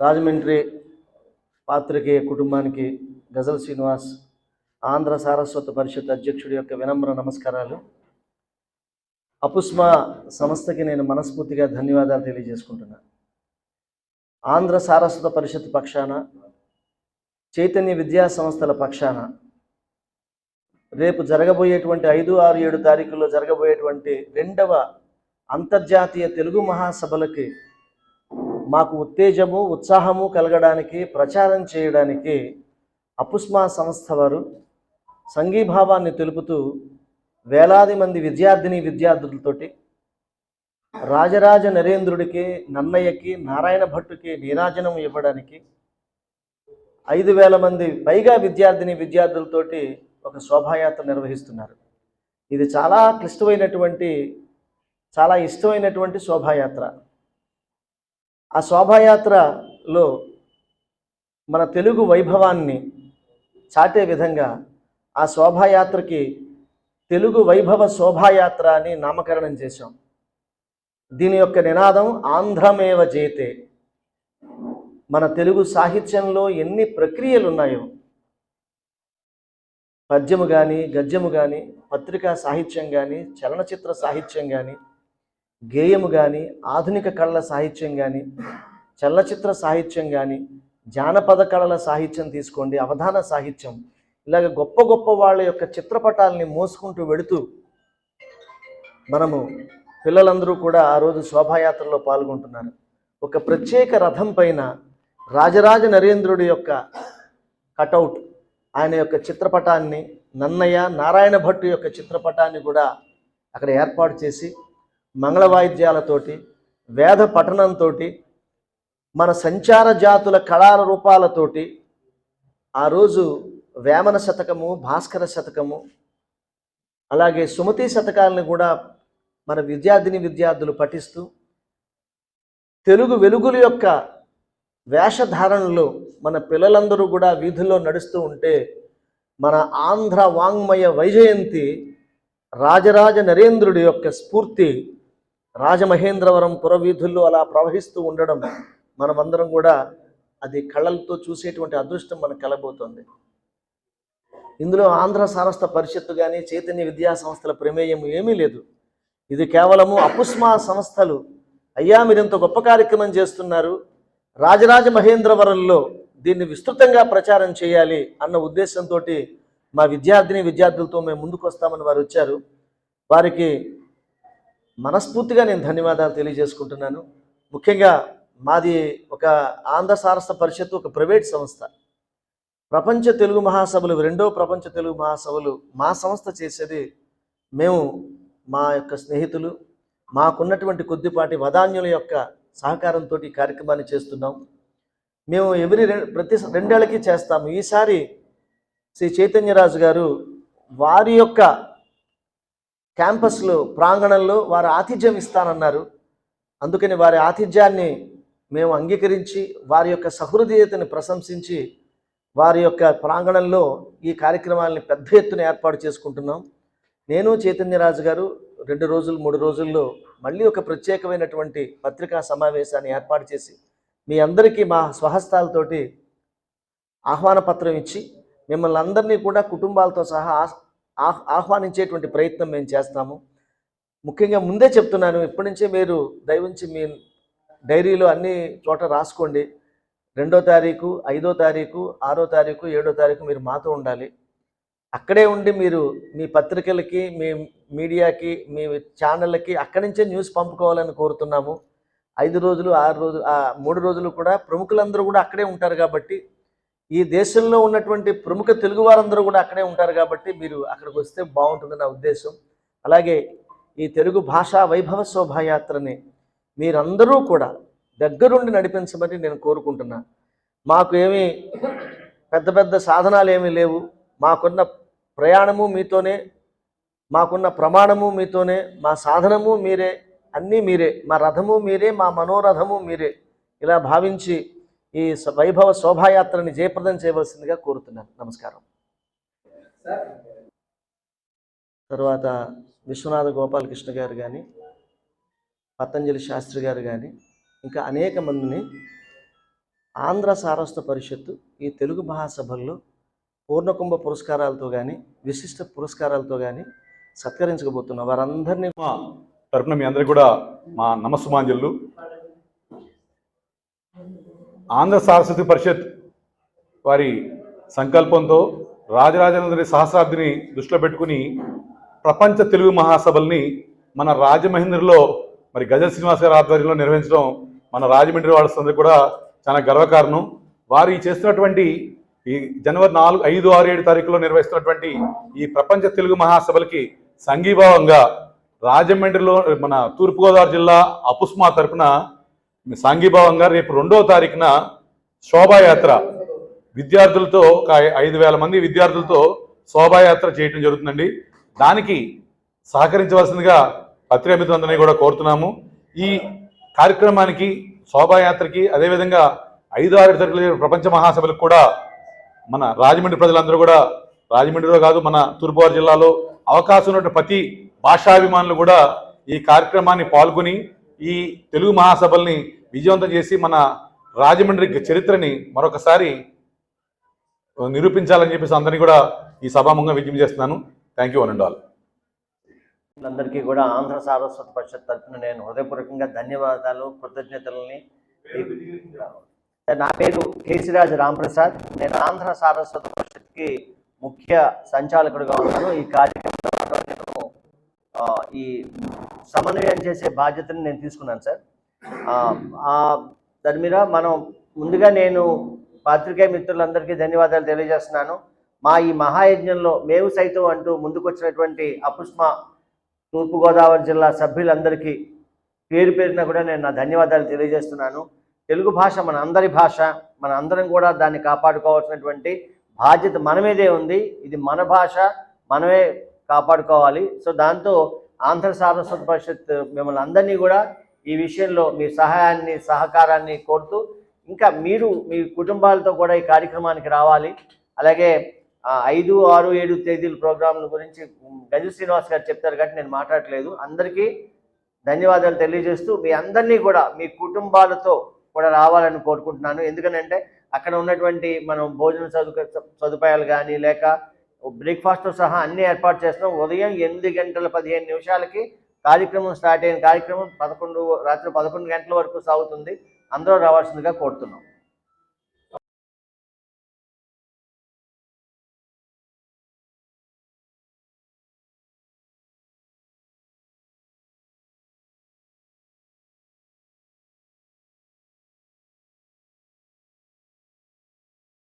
రాజమండ్రి పాత్రికేయ కుటుంబానికి గజల్ శ్రీనివాస్ ఆంధ్ర సారస్వత పరిషత్ అధ్యక్షుడి యొక్క వినమ్ర నమస్కారాలు. అపుస్మా సంస్థకి నేను మనస్ఫూర్తిగా ధన్యవాదాలు తెలియజేసుకుంటున్నాను ఆంధ్ర సారస్వత పరిషత్ పక్షాన చైతన్య విద్యా సంస్థల పక్షాన రేపు జరగబోయేటువంటి ఐదు ఆరు ఏడు తారీఖుల్లో జరగబోయేటువంటి రెండవ అంతర్జాతీయ తెలుగు మహాసభలకి మాకు ఉత్తేజము ఉత్సాహము కలగడానికి ప్రచారం చేయడానికి అపుస్మా సంస్థ వారు సంఘీభావాన్ని తెలుపుతూ వేలాది మంది విద్యార్థిని విద్యార్థులతోటి రాజరాజ నరేంద్రుడికి నన్నయ్యకి నారాయణ భట్టుకి నీరాజనం ఇవ్వడానికి ఐదు వేల మంది పైగా విద్యార్థిని విద్యార్థులతోటి ఒక శోభాయాత్ర నిర్వహిస్తున్నారు. ఇది చాలా క్లిష్టమైనటువంటి చాలా ఇష్టమైనటువంటి శోభాయాత్ర. ఆ శోభాయాత్రలో మన తెలుగు వైభవాన్ని చాటే విధంగా ఆ శోభాయాత్రకి తెలుగు వైభవ శోభాయాత్ర అని నామకరణం చేశాం. దీని యొక్క నినాదం ఆంధ్రమేవ జేతే. మన తెలుగు సాహిత్యంలో ఎన్ని ప్రక్రియలు ఉన్నాయో పద్యము కానీ గద్యము కానీ పత్రికా సాహిత్యం కానీ చలనచిత్ర సాహిత్యం కానీ గేయము కానీ ఆధునిక కళల సాహిత్యం కానీ చలనచిత్ర సాహిత్యం కానీ జానపద కళల సాహిత్యం తీసుకోండి అవధాన సాహిత్యం. ఇలాగ గొప్ప గొప్ప వాళ్ళ యొక్క చిత్రపటాలని మోసుకుంటూ వెళుతూ మనము పిల్లలందరూ కూడా ఆ రోజు శోభాయాత్రలో పాల్గొంటున్నారు. ఒక ప్రత్యేక రథం పైన రాజరాజ నరేంద్రుడి యొక్క కటౌట్ ఆయన యొక్క చిత్రపటాన్ని నన్నయ్య నారాయణ భట్టు యొక్క చిత్రపటాన్ని కూడా అక్కడ ఏర్పాటు చేసి మంగళ వాయిద్యాలతోటి వేద పఠనంతో మన సంచార జాతుల కళాల రూపాలతోటి ఆ రోజు వేమన శతకము భాస్కర శతకము అలాగే సుమతి శతకాలను కూడా మన విద్యార్థిని విద్యార్థులు పఠిస్తూ తెలుగు వెలుగుల యొక్క వేషధారణలో మన పిల్లలందరూ కూడా వీధుల్లో నడుస్తూ ఉంటే మన ఆంధ్ర వాంగ్మయ వైజయంతి రాజరాజ నరేంద్రుడి యొక్క స్ఫూర్తి రాజమహేంద్రవరం పురవీధుల్లో అలా ప్రవహిస్తూ ఉండడం మనమందరం కూడా అది కళ్ళలతో చూసేటువంటి అదృష్టం మనకు కలబోతోంది. ఇందులో ఆంధ్ర సారస్త పరిషత్తు కానీ చైతన్య విద్యా సంస్థల ప్రమేయం ఏమీ లేదు. ఇది కేవలము అపుస్మా సంస్థలు. అయ్యా మీరు ఇంత గొప్ప కార్యక్రమం చేస్తున్నారు. రాజరాజ మహేంద్రవరంలో దీన్ని విస్తృతంగా ప్రచారం చేయాలి అన్న ఉద్దేశంతో మా విద్యార్థిని విద్యార్థులతో మేము ముందుకు వస్తామని వారు వచ్చారు. వారికి మనస్ఫూర్తిగా నేను ధన్యవాదాలు తెలియజేసుకుంటున్నాను. ముఖ్యంగా మాది ఒక ఆంధ్ర సారస్వత పరిషత్తు ఒక ప్రైవేట్ సంస్థ. ప్రపంచ తెలుగు మహాసభలు రెండో ప్రపంచ తెలుగు మహాసభలు మా సంస్థ చేసేది మేము మా యొక్క స్నేహితులు మాకున్నటువంటి కొద్దిపాటి వదాన్యుల యొక్క సహకారంతో ఈ కార్యక్రమాన్ని చేస్తున్నాం. మేము ఎవరి రె- ప్రతి రెండేళ్ళకి చేస్తాము. ఈసారి శ్రీ చైతన్యరాజు గారు వారి యొక్క క్యాంపస్లో ప్రాంగణంలో వారు ఆతిథ్యం ఇస్తానన్నారు. అందుకని వారి ఆతిథ్యాన్ని మేము అంగీకరించి వారి యొక్క సహృదయతని ప్రశంసించి వారి యొక్క ప్రాంగణంలో ఈ కార్యక్రమాలని పెద్ద ఎత్తున ఏర్పాటు చేసుకుంటున్నాం. నేను చైతన్యరాజు గారు రెండు రోజులు మూడు రోజుల్లో మళ్ళీ ఒక ప్రత్యేకమైనటువంటి పత్రికా సమావేశాన్ని ఏర్పాటు చేసి మీ అందరికీ మా స్వహస్తాలతోటి ఆహ్వాన పత్రం ఇచ్చి మిమ్మల్ని అందరినీ కూడా కుటుంబాలతో సహా ఆహ్- ఆహ్వానించేటువంటి ప్రయత్నం మేము చేస్తాము. ముఖ్యంగా ముందే చెప్తున్నాను ఇప్పటి నుంచే మీరు దయవుంచి మీ డైరీలో అన్ని చోట రాసుకోండి. రెండో తారీఖు ఐదో తారీఖు ఆరో తారీఖు ఏడో తారీఖు మీరు మాతో ఉండాలి. అక్కడే ఉండి మీరు మీ పత్రికలకి మీ మీడియాకి మీ ఛానళ్ళకి అక్కడి నుంచే న్యూస్ పంపుకోవాలని కోరుతున్నాము. ఐదు రోజులు ఆరు రోజులు ఆ మూడు రోజులు కూడా ప్రముఖులందరూ కూడా అక్కడే ఉంటారు కాబట్టి ఈ దేశంలో ఉన్నటువంటి ప్రముఖ తెలుగు వారందరూ కూడా అక్కడే ఉంటారు కాబట్టి మీరు అక్కడికి వస్తే బాగుంటుంది నా ఉద్దేశం. అలాగే ఈ తెలుగు భాషా వైభవ శోభాయాత్రని మీరందరూ కూడా దగ్గరుండి నడిపించమని నేను కోరుకుంటున్నా. మాకు ఏమీ పెద్ద పెద్ద సాధనాలు ఏమీ లేవు. మాకున్న ప్రయాణము మీతోనే మాకున్న ప్రమాణము మీతోనే మా సాధనము మీరే అన్నీ మీరే మా రథము మీరే మా మనోరథము మీరే ఇలా భావించి ఈ వైభవ శోభాయాత్రని జయప్రదం చేయవలసిందిగా కోరుతున్నాను. నమస్కారం. తర్వాత విశ్వనాథ గోపాలకృష్ణ గారు కానీ పతంజలి శాస్త్రి గారు కానీ ఇంకా అనేక మందిని ఆంధ్ర సారస్వత పరిషత్తు ఈ తెలుగు మహాసభల్లో పూర్ణకుంభ పురస్కారాలతో కానీ విశిష్ట పురస్కారాలతో కానీ సత్కరించకపోతున్న. వారందరినీ మా తరపున మీ అందరికీ కూడా మా నమస్సుమాంజల్లు ఆంధ్ర సారస్వతి పరిషత్ వారి సంకల్పంతో రాజరాజేంద్రి సహస్రాబ్దిని దృష్టిలో పెట్టుకుని ప్రపంచ తెలుగు మహాసభల్ని మన రాజమహేంద్రలో మరి గజల్ శ్రీనివాస్ గారి ఆధ్వర్యంలో నిర్వహించడం మన రాజమండ్రి వాళ్ళందరూ కూడా చాలా గర్వకారణం. వారు ఈ చేస్తున్నటువంటి ఈ జనవరి నాలుగు ఐదు ఆరు ఏడు తారీఖులో నిర్వహిస్తున్నటువంటి ఈ ప్రపంచ తెలుగు మహాసభలకి సంఘీభావంగా రాజమండ్రిలో మన తూర్పుగోదావరి జిల్లా అపుస్మా తరపున సాంఘీభావంగా రేపు రెండవ తారీఖున శోభాయాత్ర. విద్యార్థులతో ఒక ఐదు వేల మంది విద్యార్థులతో శోభాయాత్ర చేయటం జరుగుతుందండి. దానికి సహకరించవలసిందిగా పత్రికా మిత్రులందరినీ కూడా కోరుతున్నాము. ఈ కార్యక్రమానికి శోభాయాత్రకి అదేవిధంగా ఐదు ఆరు తరగతి ప్రపంచ మహాసభలకు కూడా మన రాజమండ్రి ప్రజలందరూ కూడా రాజమండ్రిలో కాదు మన తూర్పుగోదావరి జిల్లాలో అవకాశం ఉన్నటువంటి ప్రతి భాషాభిమానులు కూడా ఈ కార్యక్రమాన్ని పాల్గొని ఈ తెలుగు మహాసభల్ని విజయవంతం చేసి మన రాజమండ్రి చరిత్రని మరొకసారి నిరూపించాలని చెప్పేసి అందరినీ కూడా ఈ సభాముఖంగా విజ్ఞప్తి చేస్తున్నాను. Thank you one and all అందరికీ కూడా ఆంధ్ర సారస్వత పరిషత్ తరఫున నేను హృదయపూర్వకంగా ధన్యవాదాలు కృతజ్ఞతలని నా పేరు కేసీరాజ్ రాంప్రసాద్. నేను ఆంధ్ర సారస్వత పరిషత్కి ముఖ్య సంచాలకుడిగా ఉన్నాను. ఈ కార్యక్రమం ఈ సమన్వయం చేసే బాధ్యతను నేను తీసుకున్నాను సార్. దాని మీద మనం ముందుగా నేను పాత్రికేయ మిత్రులందరికీ ధన్యవాదాలు తెలియజేస్తున్నాను. మా ఈ మహాయజ్ఞంలో మేము సైతం అంటూ ముందుకొచ్చినటువంటి అపుష్మ తూర్పుగోదావరి జిల్లా సభ్యులందరికీ పేరు పేరున కూడా నేను నా ధన్యవాదాలు తెలియజేస్తున్నాను. తెలుగు భాష మన అందరి భాష మన అందరం కూడా దాన్ని కాపాడుకోవాల్సినటువంటి బాధ్యత మన మీదే ఉంది. ఇది మన భాష మనమే కాపాడుకోవాలి. సో దాంతో ఆంధ్ర సారస్వత పరిషత్ మిమ్మల్ని అందరినీ కూడా ఈ విషయంలో మీ సహాయాన్ని సహకారాన్ని కోరుతూ ఇంకా మీరు మీ కుటుంబాలతో కూడా ఈ కార్యక్రమానికి రావాలి. అలాగే ఐదు ఆరు ఏడు తేదీల ప్రోగ్రాంల గురించి గజ శ్రీనివాస్ గారు చెప్తారు కాబట్టి నేను మాట్లాడలేదు. అందరికీ ధన్యవాదాలు తెలియజేస్తూ మీ అందరినీ కూడా మీ కుటుంబాలతో కూడా రావాలని కోరుకుంటున్నాను. ఎందుకనంటే అక్కడ ఉన్నటువంటి మనం భోజన సదుపాయాలు కానీ లేక బ్రేక్ఫాస్ట్తో సహా అన్ని ఏర్పాటు చేస్తున్నాం. ఉదయం ఎనిమిది గంటల పదిహేను నిమిషాలకి కార్యక్రమం స్టార్ట్ అయిన కార్యక్రమం పదకొండు రాత్రి పదకొండు గంటల వరకు సాగుతుంది. అందరూ రావాల్సిందిగా కోరుతున్నాం.